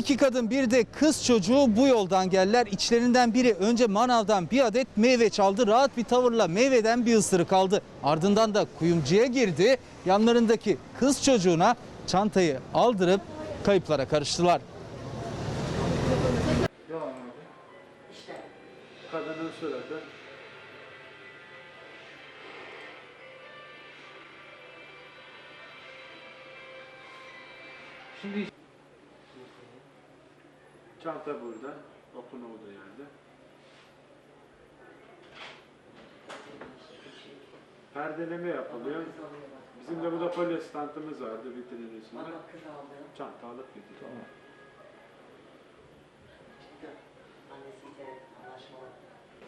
İki kadın bir de kız çocuğu bu yoldan geldiler. İçlerinden biri önce manavdan bir adet meyve çaldı. Rahat bir tavırla meyveden bir ısırık aldı. Ardından da kuyumcuya girdi. Yanlarındaki kız çocuğuna çantayı aldırıp kayıplara karıştılar. Devam abi. İşte. Kadının suratı. Şimdi çanta burada. Okun olduğu yerde. Perdeleme yapılıyor. Bizim de burada kolye standımız vardı vitrinin üstünde. Çanta alıp gidiyor. Anlaşmalı.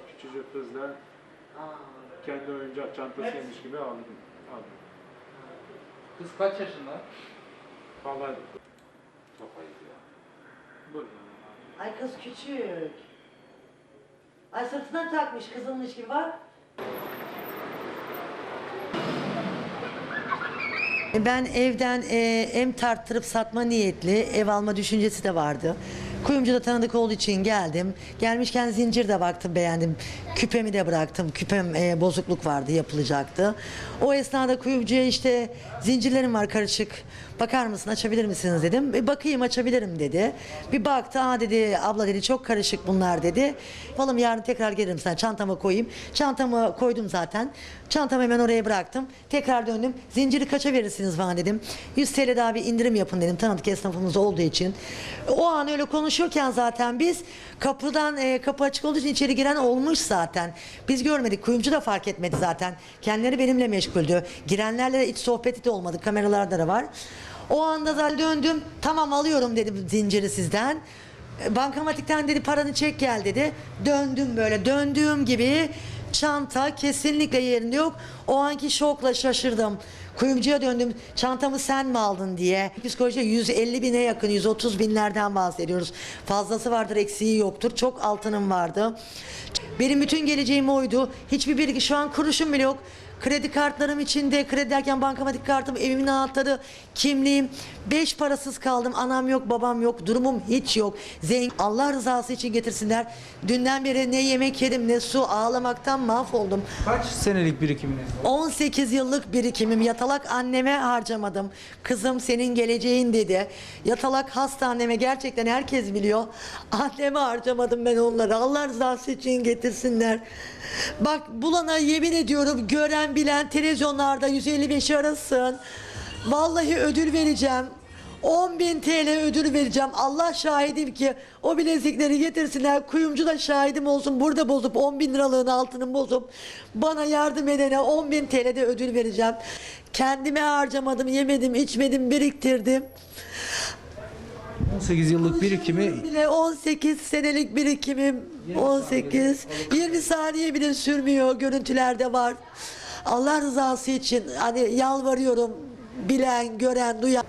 Küçücük kızlar Aa, kendi oyuncak çantasıymış gibi aldım. aldım. Kız kaç yaşında? Vallahi Çok ayıp ya. burada. Ay kız küçük. Ay sırtına takmış kızılmış gibi bak. Ben evden e, em tarttırıp satma niyetli ev alma düşüncesi de vardı. Kuyumcu da tanıdık olduğu için geldim. Gelmişken zincir de baktım beğendim. Küpemi de bıraktım. Küpem e, bozukluk vardı yapılacaktı. O esnada kuyumcuya işte zincirlerim var karışık. Bakar mısın açabilir misiniz dedim. E, bakayım açabilirim dedi. Bir baktı aa dedi abla dedi çok karışık bunlar dedi. Oğlum yarın tekrar gelirim sana çantama koyayım. Çantamı koydum zaten. Çantamı hemen oraya bıraktım. Tekrar döndüm. Zinciri kaça verirsiniz bana dedim. 100 TL daha bir indirim yapın dedim. Tanıdık esnafımız olduğu için. O an öyle konuşurken zaten biz kapıdan e, kapı açık olduğu için içeri giren olmuş zaten. Biz görmedik. Kuyumcu da fark etmedi zaten. Kendileri benimle meşguldü. Girenlerle hiç sohbeti de olmadı. Kameralarda da var. O anda zaten döndüm. Tamam alıyorum dedim zinciri sizden. E, Bankamatikten dedi paranı çek gel dedi. Döndüm böyle döndüğüm gibi çanta kesinlikle yerinde yok. O anki şokla şaşırdım. Kuyumcuya döndüm. Çantamı sen mi aldın diye. Psikolojide 150 bine yakın 130 binlerden bahsediyoruz. Fazlası vardır eksiği yoktur. Çok altınım vardı. Benim bütün geleceğim oydu. Hiçbir bilgi şu an kuruşum bile yok. Kredi kartlarım içinde, kredi derken bankamatik kartım, evimin anahtarı, kimliğim. Beş parasız kaldım. Anam yok, babam yok, durumum hiç yok. Zengin. Allah rızası için getirsinler. Dünden beri ne yemek yedim ne su ağlamaktan mahvoldum. Kaç senelik birikiminiz var? 18 yıllık birikimim yatalak anneme harcamadım. Kızım senin geleceğin dedi. Yatalak hastaneme gerçekten herkes biliyor. Anneme harcamadım ben onları. Allah rızası için getirsinler. Bak bulana yemin ediyorum gören bilen televizyonlarda 155 arasın. Vallahi ödül vereceğim. 10 bin TL ödül vereceğim. Allah şahidim ki o bilezikleri getirsinler. Kuyumcu da şahidim olsun. Burada bozup 10 bin liralığın altını bozup bana yardım edene 10 bin TL de ödül vereceğim. Kendime harcamadım, yemedim, içmedim, biriktirdim. 18 yıllık birikimi Bile 18 senelik birikimim 18 20 saniye bile sürmüyor görüntülerde var. Allah rızası için hani yalvarıyorum bilen gören duyan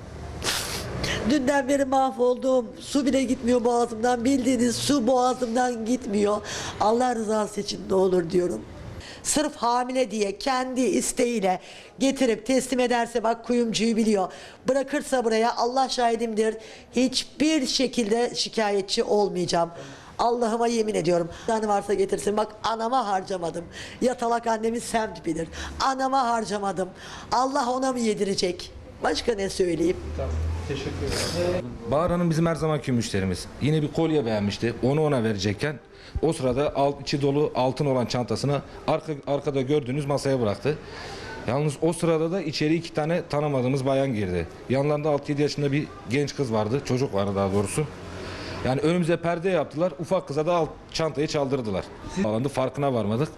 Dünden beri mahvoldum. Su bile gitmiyor boğazımdan. Bildiğiniz su boğazımdan gitmiyor. Allah rızası için ne olur diyorum. Sırf hamile diye kendi isteğiyle getirip teslim ederse bak kuyumcuyu biliyor. Bırakırsa buraya Allah şahidimdir. Hiçbir şekilde şikayetçi olmayacağım. Allah'ıma yemin ediyorum. Yani varsa getirsin. Bak anama harcamadım. Yatalak annemi semt bilir. Anama harcamadım. Allah ona mı yedirecek? Başka ne söyleyeyim? teşekkür ederim. Bahar Hanım bizim her zamanki müşterimiz. Yine bir kolye beğenmişti. Onu ona verecekken o sırada alt, içi dolu altın olan çantasını arka, arkada gördüğünüz masaya bıraktı. Yalnız o sırada da içeri iki tane tanımadığımız bayan girdi. Yanlarında 6-7 yaşında bir genç kız vardı. Çocuk vardı daha doğrusu. Yani önümüze perde yaptılar. Ufak kıza da alt, çantayı çaldırdılar. Alandı farkına varmadık.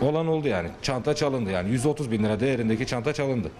Olan oldu yani. Çanta çalındı yani. 130 bin lira değerindeki çanta çalındı.